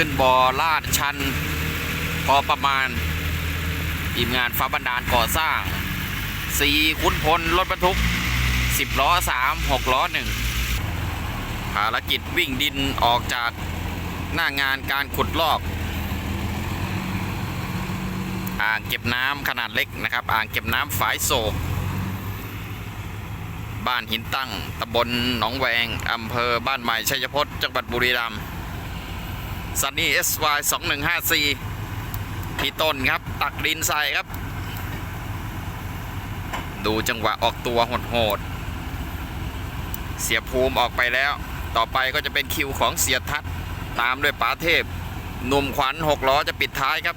ขึ้นบ่อลาดชัน พอประมาณทีมงานฟ้าบันดาลก่อสร้าง4คุณพลรถบรรทุก 10 ล้อ 3 6 ล้อ 1 ภารกิจวิ่งดินออกจากหน้างานการขุดลอก อ่างเก็บน้ำขนาดเล็กนะครับ อ่างเก็บน้ำฝายโศก บ้านหินตั้งตำบลหนองแวงอำเภอบ้านใหม่ชัยพจน์จังหวัดบุรีรัมย์ ซันนี่ SY 2154พี่ต้นครับ ตักดินใส่ครับ ดูจังหวะออกตัวโหดๆเสียภูมิออกไปแล้ว ต่อไปก็จะเป็นคิวของเสียทัศน์ตามด้วยป๋าเทพหนุ่มขวัญหกล้อจะปิดท้ายครับ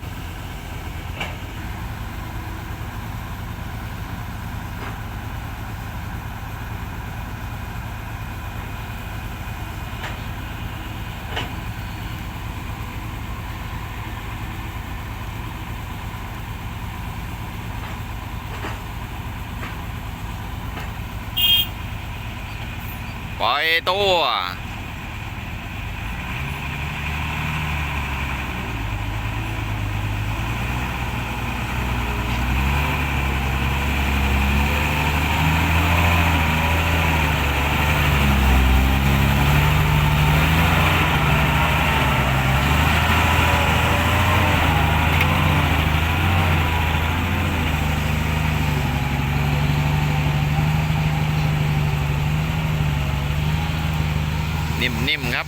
อยตัว นิ่มๆครับ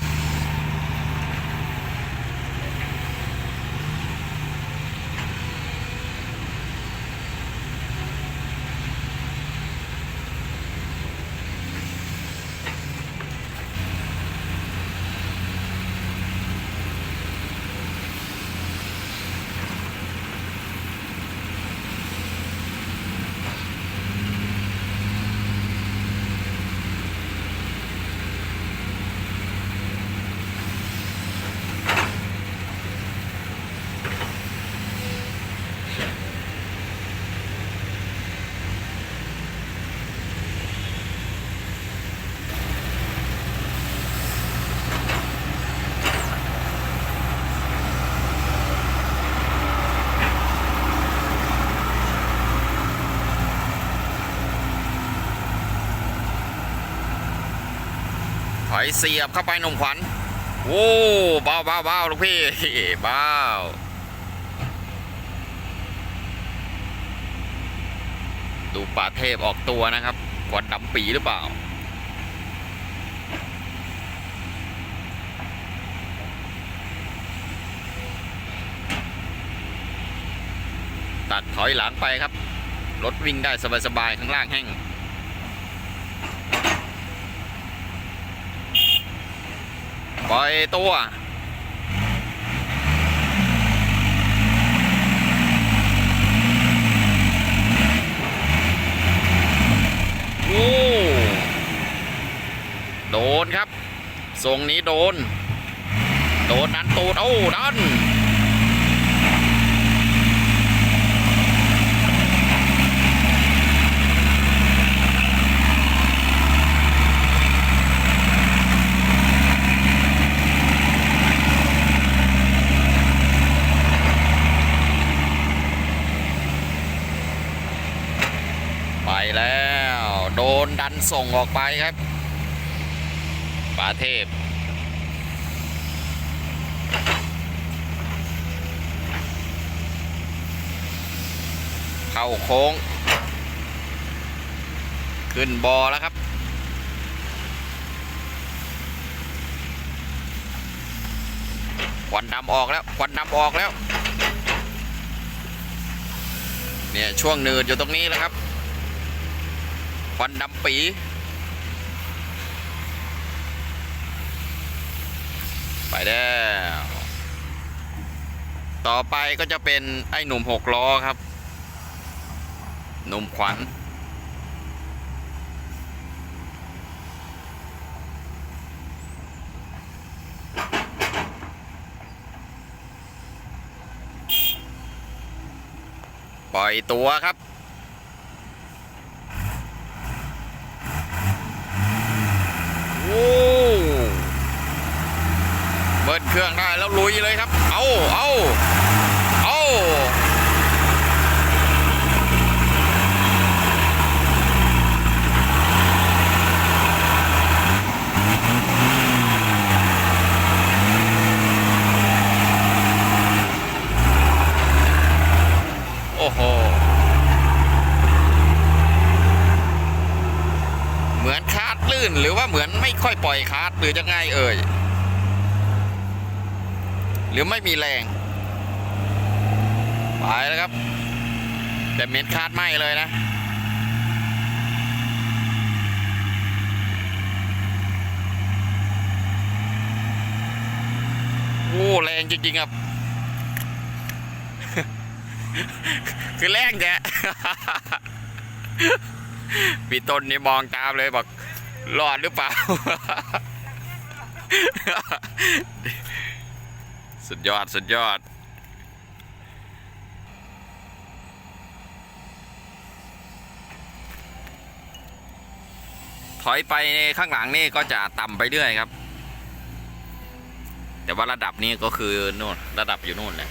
อยเสียบเข้าไปหนุ่มขวัญโอ้เบาเบาเบาลูกพี่เบาดูป่าเทพออกตัวนะครับควันดำปีหรือเปล่า ตัดถอยหลังไปครับ รถวิ่งได้สบายๆข้างล่างแห้ง ปล่อยตัวโอ้โดนครับทรงนี้โดน โดนนั้นตูด โอ้ดัน ไปแล้ว โดนดันส่งออกไปครับป่าเทพเข้าโค้ง ขึ้นบอแล้วครับ ควันดำออกแล้ว ควันดำออกแล้ว เนี่ย ช่วงเนินอยู่ตรงนี้แหละครับ ควันดำปี ไปแล้ว ต่อไปก็จะเป็นไอ้หนุ่มหกล้อครับ หนุ่มขวัญปล่อยตัวครับ โอ้ แล้วลุยเลยครับ เอาเอาเอาโอ้โห เหมือนคาดลื่นหรือว่าเหมือนไม่ค่อยปล่อยคาดหรือจะไงเอ่ย หรือไม่มีแรง ไปแล้วครับ แต่เม็ดคาดไหมเลยนะ โอ้แรงจริงๆครับ คือแรงแกพี่ต้นนี่มองตามเลยบอกรอดหรือเปล่า สุดยอด สุดยอด ถอยไปข้างหลังนี่ก็จะต่ำไปเรื่อยครับ แต่ว่าระดับนี้ก็คือนู่นระดับอยู่นู่นแหละ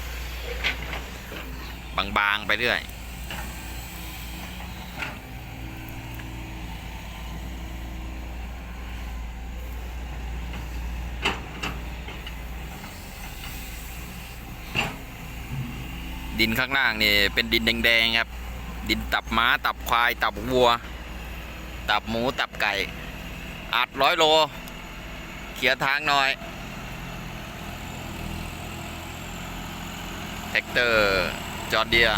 บางๆไปเรื่อย ดินข้างล่างนี่เป็นดินแดงๆครับ ดินตับม้าตับควาย ตับวัว ตับหมูตับไก่ อัดร้อยโล เขียทางหน่อยแท็กเตอร์จอร์เดีย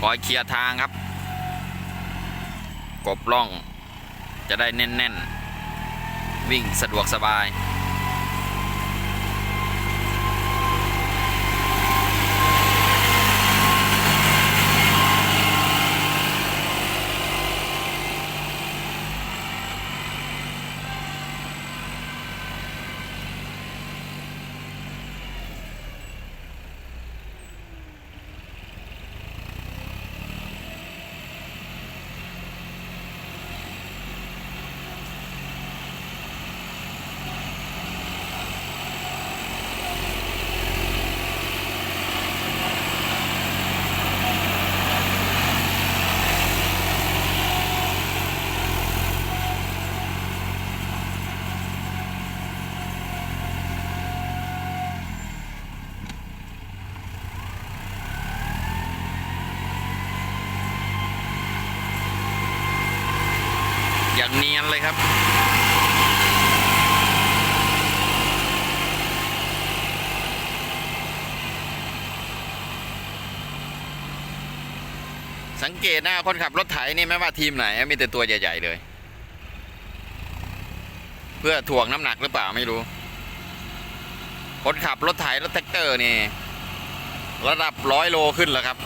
คอยเคลียร์ทางครับ กบล่องจะได้แน่น ๆ วิ่งสะดวกสบาย อย่าง เลยครับ สังเกตนะคนขับรถไถนี่ไม่ว่าทีมไหนมีแต่ตัวใหญ่ ๆ เลย เพื่อถ่วงน้ำหนักหรือเปล่าไม่รู้ คนขับรถไถรถแท็กเตอร์นี่ ระดับร้อยโลขึ้นแล้วครับ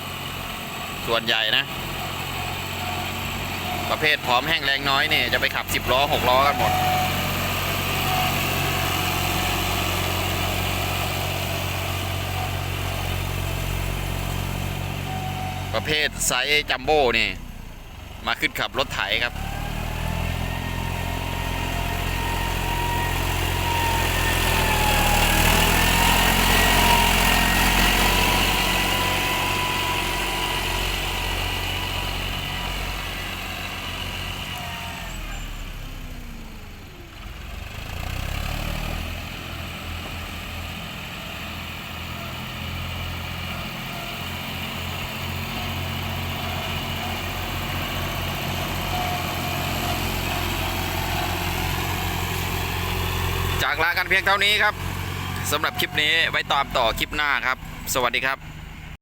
ส่วนใหญ่นะ ประเภทพร้อมแห้งแรงน้อยเนี่ยจะไปขับสิบล้อหกล้อกันหมด ประเภทไซส์จัมโบ้นี่ มาขึ้นขับรถไถครับ จากลากันเพียงเท่านี้ครับสำหรับคลิปนี้ไว้ตามต่อคลิปหน้าครับ สวัสดีครับ